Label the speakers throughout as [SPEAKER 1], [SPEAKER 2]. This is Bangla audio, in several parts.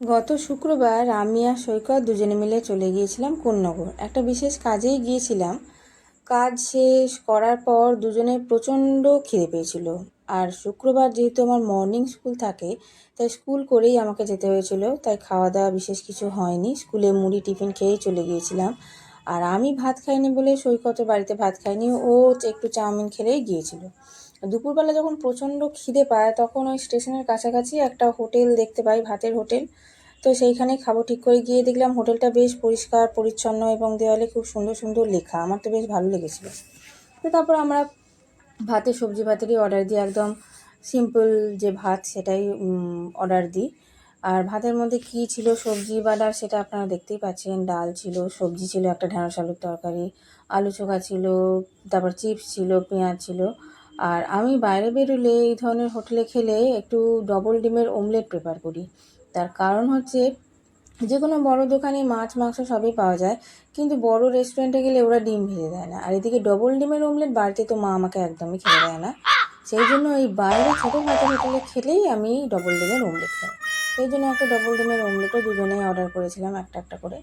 [SPEAKER 1] গত শুক্রবার আমি আর সৈকত দুজনে মিলে চলে গিয়েছিলাম কোন্নগর। একটা বিশেষ কাজেই গিয়েছিলাম। কাজ শেষ করার পর দুজনে প্রচণ্ড খিদে পেয়েছিল। আর শুক্রবার যেহেতু আমার মর্নিং স্কুল থাকে, তাই স্কুল করেই আমাকে যেতে হয়েছিল। তাই খাওয়া দাওয়া বিশেষ কিছু হয়নি। স্কুলে মুড়ি টিফিন খেয়েই চলে গিয়েছিলাম। আর আমি ভাত খাইনি বলে সৈকত বাড়িতে ভাত খাইনি ও একটু চাউমিন খেলেই গিয়েছিল। দুপুরবেলা যখন প্রচণ্ড খিদে পায়, তখন ওই স্টেশনের কাছাকাছি একটা হোটেল দেখতে পাই, ভাতের হোটেল। তো সেইখানে খাব। ঠিক করে গিয়ে দেখলাম হোটেলটা বেশ পরিষ্কার, পরিচ্ছন্ন এবং দেওয়ালে খুব সুন্দর সুন্দর লেখা। আমার তো বেশ ভালো লেগেছিল। তো তারপর আমরা ভাতে সবজি ভাতেরই অর্ডার দিই। একদম সিম্পল যে ভাত, সেটাই অর্ডার দিই। আর ভাতের মধ্যে কী ছিল? সবজি বা ডাল সেটা আপনারা দেখতেই পাচ্ছেন। ডাল ছিল, সবজি ছিল, একটা ঢেঁড়স আলুর তরকারি, আলু চোখা ছিল, তারপর চিপস ছিল, পেঁয়াজ ছিল। আর আমি বাইরে বেরোলে এই ধরনের হোটেলে খেলে একটু ডবল ডিমের অমলেট প্রেফার করি। তার কারণ হচ্ছে যে কোনো বড় দোকানে মাছ, মাংস সবই পাওয়া যায়, কিন্তু বড় রেস্টুরেন্টে গেলে ওরা ডিম ভেজে দেয় না। আর এদিকে ডবল ডিমের অমলেট বাড়িতে তো মা আমাকে একদমই খেতে দেয় না। সেই জন্য এই বাইরে ছোটো ভাতের হোটেলে খেলেই আমি ডবল ডিমের অমলেট খাই। সেই জন্য একটা ডবল ডিমের অমলেটও দুজনেই অর্ডার করেছিলাম, একটা একটা করে।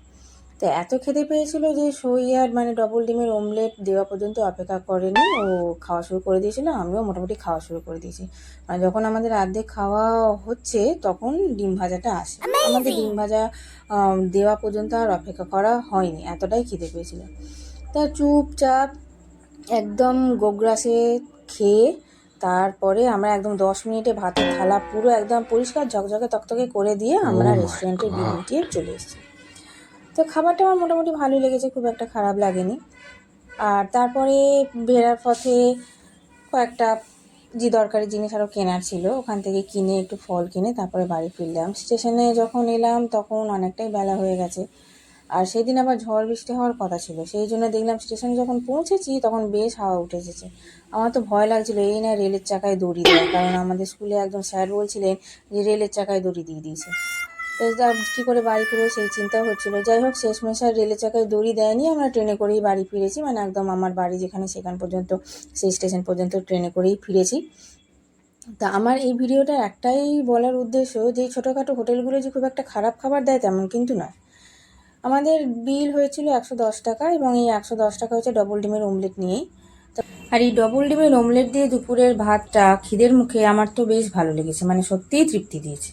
[SPEAKER 1] তো এত খেতে পেয়েছিল যে সই আর মানে ডবল ডিমের অমলেট দেওয়া পর্যন্ত অপেক্ষা করেনি। ও খাওয়া শুরু করে দিয়েছিল আমিও মোটামুটি খাওয়া শুরু করে দিয়েছি। মানে যখন আমাদের অর্ধেক খাওয়া হচ্ছে তখন ডিম ভাজাটা আসে। আমাদের ডিম ভাজা দেওয়া পর্যন্ত আর অপেক্ষা করা হয়নি এতটাই খিদে পেয়েছিল। তা চুপচাপ একদম গোগ্রাসে খেয়ে তারপরে আমরা একদম দশ মিনিটে ভাতের থালা পুরো একদম পরিষ্কার ঝকঝকে তকতকে করে দিয়ে আমরা রেস্টুরেন্টে বিল মিটিয়ে চলে এসেছি। তো খাবারটা আমার মোটামুটি ভালোই লেগেছে, খুব একটা খারাপ লাগেনি। আর তারপরে বেরার পথে কয়েকটা যে দরকারি জিনিস আরও কেনার ছিল, ওখান থেকে কিনে একটু ফল কিনে তারপরে বাড়ি ফিরলাম। স্টেশনে যখন এলাম তখন অনেকটাই বেলা হয়ে গেছে। আর সেই দিন আবার ঝড় বৃষ্টি হওয়ার কথা ছিল, সেই জন্য দেখলাম স্টেশনে যখন পৌঁছেছি তখন বেশ হাওয়া উঠে এসেছে। আমার তো ভয় লাগছিল, এই না রেলের চাকায় দড়ি দেয়, কারণ আমাদের স্কুলে একজন স্যার বলছিলেন যে রেলের চাকায় দড়ি দিয়ে দিয়েছে। কী করে বাড়ি ফিরবো সেই চিন্তাও হচ্ছিল। যাই হোক শেষমেশ আর রেলের চাকায় দড়ি দেয়নি, আমরা ট্রেনে করেই বাড়ি ফিরেছি। মানে একদম আমার বাড়ি যেখানে সেখান পর্যন্ত, সেই স্টেশন পর্যন্ত ট্রেনে করেই ফিরেছি। তা আমার এই ভিডিওটার একটাই বলার উদ্দেশ্য যে, ছোটোখাটো হোটেলগুলো যে খুব একটা খারাপ খাবার দেয় তেমন কিন্তু নয়। আমাদের বিল হয়েছিল একশো দশ টাকা এবং এই একশো দশ টাকা হচ্ছে ডবল ডিমের অমলেট নিয়েই। আর এই ডবল ডিমের অমলেট দিয়ে দুপুরের ভাতটা খিদের মুখে আমার তো বেশ ভালো লেগেছে মানে সত্যিই তৃপ্তি দিয়েছে।